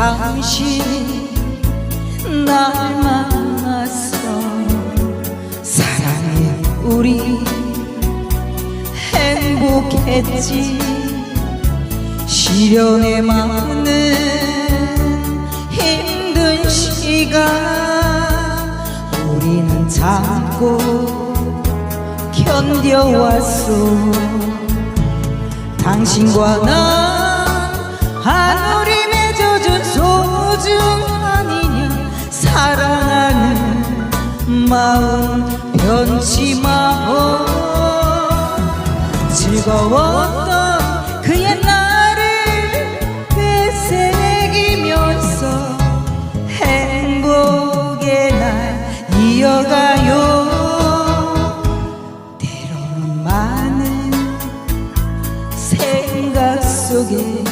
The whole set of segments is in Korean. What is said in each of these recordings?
당신 날 만났어. 사랑해 우리. 행복했지. 시련에 많은 힘든 시간 우리는 참고 견뎌왔어 당신과 나 마음 변치 마오. 즐거웠던 그 옛날을 되새기면서 행복의 날 이어가요. 때로는 많은 생각 속에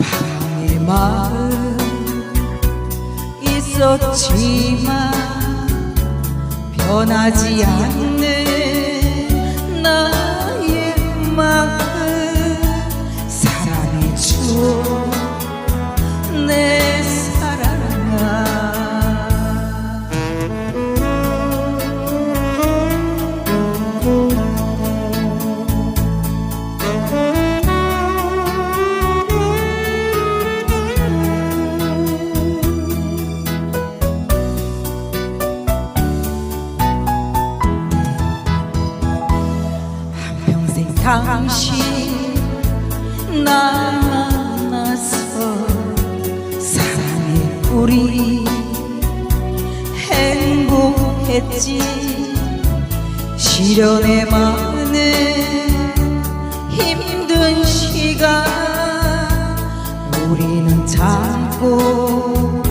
방의 마음 있었지만 변하지 않는 당신 날 만나서 사랑해. 우리 행복했지. 시련에 많은 힘든 시간. 우리는 참고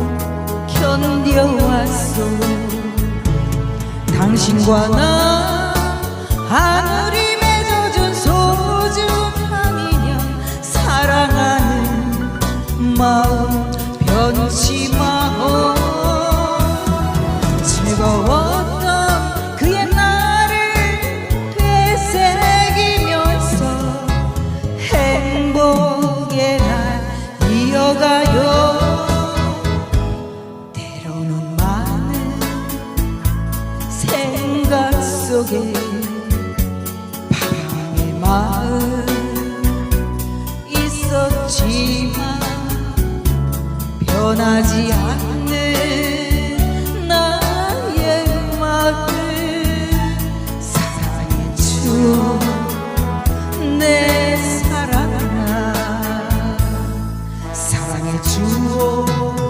견뎌왔어 당신과 나 속에 바람의 마음 있었지만 변하지 않는 나의 마음 사랑의 추억 내 사랑아. 사랑의 추억